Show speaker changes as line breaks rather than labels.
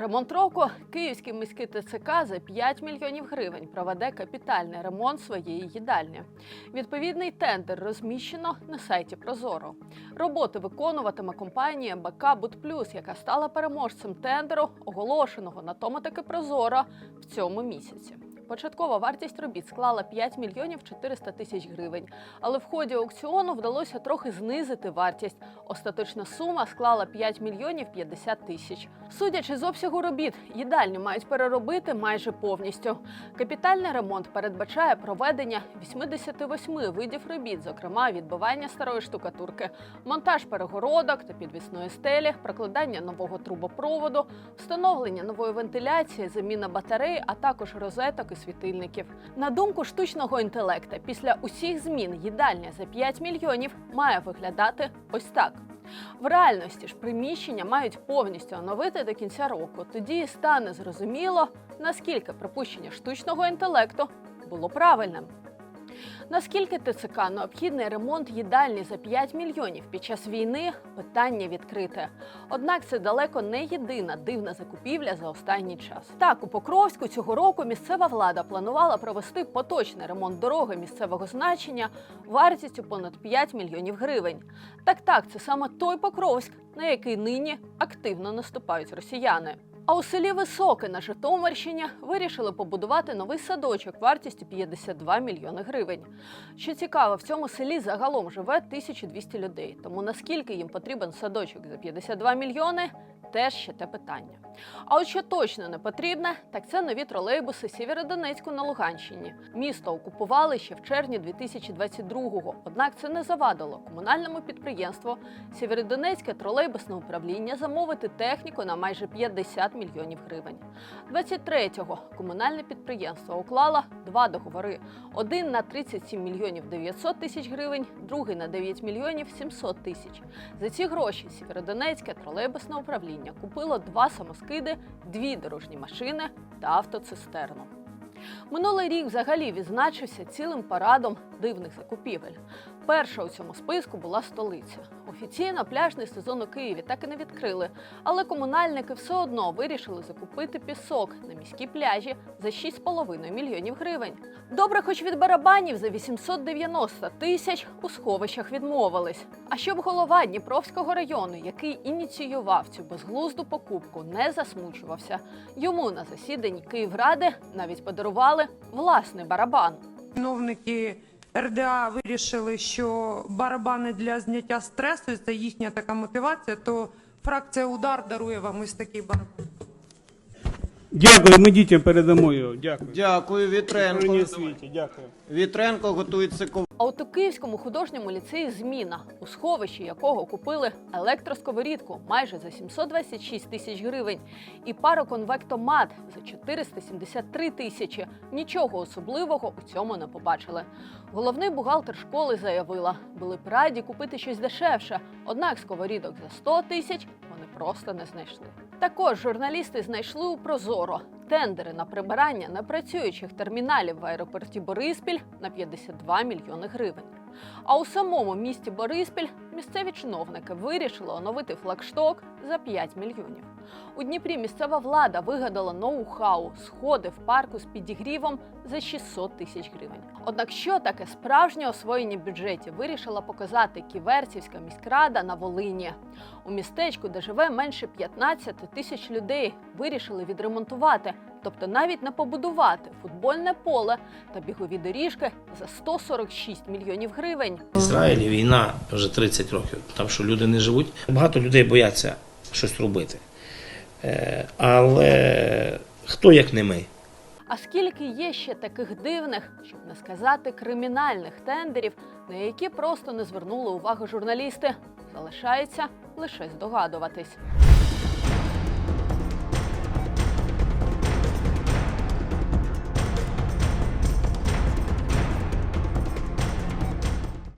Ремонт року Київський міський ТЦК за 5 мільйонів гривень проведе капітальний ремонт своєї їдальні. Відповідний тендер розміщено на сайті Прозоро. Роботи виконуватиме компанія БК Будплюс, яка стала переможцем тендеру, оголошеного на тому таки Прозоро в цьому місяці. Початкова вартість робіт склала 5 мільйонів 400 тисяч гривень, але в ході аукціону вдалося трохи знизити вартість. Остаточна сума склала 5 мільйонів 50 тисяч. Судячи з обсягу робіт, їдальню мають переробити майже повністю. Капітальний ремонт передбачає проведення 88 видів робіт, зокрема відбивання старої штукатурки, монтаж перегородок та підвісної стелі, прокладання нового трубопроводу, встановлення нової вентиляції, заміна батарей, а також розеток і світильників. На думку штучного інтелекта, після усіх змін їдальня за 5 мільйонів має виглядати ось так. В реальності ж приміщення мають повністю оновити до кінця року. Тоді стане зрозуміло, наскільки припущення штучного інтелекту було правильним. Наскільки ТЦК необхідний ремонт їдальні за 5 мільйонів під час війни питання відкрите. Однак це далеко не єдина дивна закупівля за останній час. Так, у Покровську цього року місцева влада планувала провести поточний ремонт дороги місцевого значення вартістю понад 5 мільйонів гривень. Так, так, це саме той Покровськ, на який нині активно наступають росіяни. А у селі Високе на Житомирщині вирішили побудувати новий садочок вартістю 52 мільйони гривень. Що цікаво, в цьому селі загалом живе 1200 людей. Тому наскільки їм потрібен садочок за 52 мільйони, теж ще те питання. А от що точно не потрібне, так це нові тролейбуси Сєвєродонецьку на Луганщині. Місто окупували ще в червні 2022-го. Однак це не завадило комунальному підприємству Сєвєродонецьке тролейбусне управління замовити техніку на майже 50 мільйонів гривень. 23-го комунальне підприємство уклало два договори: один на 37 мільйонів 900 тисяч гривень, другий на 9 мільйонів 700 тисяч. За ці гроші Сєвєродонецьке тролейбусне управління купило два самоскиди, дві дорожні машини та автоцистерну. Минулий рік взагалі відзначився цілим парадом дивних закупівель. Перша у цьому списку була столиця. Офіційно пляжний сезон у Києві так і не відкрили, але комунальники все одно вирішили закупити пісок на міській пляжі за 6,5 мільйонів гривень. Добре, хоч від барабанів за 890 тисяч у сховищах відмовились. А щоб голова Дніпровського району, який ініціював цю безглузду покупку, не засмучувався, йому на засіданні Київради навіть подарували власний барабан.
Чиновники РДА вирішили, що барабани для зняття стресу це їхня така мотивація, то фракція удар дарує вам ось такий барабан.
Дякую, ми дітям передамо його. Дякую.
Дякую, Вітренко.
Світі, дякую.
Вітренко готується ко.
А от у Київському художньому ліцеї зміна, у сховищі якого купили електросковорідку майже за 726 тисяч гривень і пароконвектомат за 473 тисячі. Нічого особливого у цьому не побачили. Головний бухгалтер школи заявила, були б раді купити щось дешевше, однак сковорідок за 100 тисяч просто не знайшли. Також журналісти знайшли у Прозоро тендери на прибирання непрацюючих терміналів в аеропорті Бориспіль на 52 мільйони гривень. А у самому місті Бориспіль місцеві чиновники вирішили оновити флагшток за 5 мільйонів. У Дніпрі місцева влада вигадала ноу-хау сходи в парку з підігрівом за 600 тисяч гривень. Однак, що таке справжнє освоєння бюджетів, вирішила показати Ківерцівська міськрада на Волині. У містечку, де живе менше 15 тисяч людей, вирішили відремонтувати, тобто навіть не побудувати футбольне поле та бігові доріжки за 146 мільйонів гривень.
В Ізраїлі війна вже 30 років, там що люди не живуть. Багато людей бояться щось робити. Е, Але хто як не ми?
А скільки є ще таких дивних, щоб не сказати кримінальних тендерів, на які просто не звернули увагу журналісти, залишається лише здогадуватись.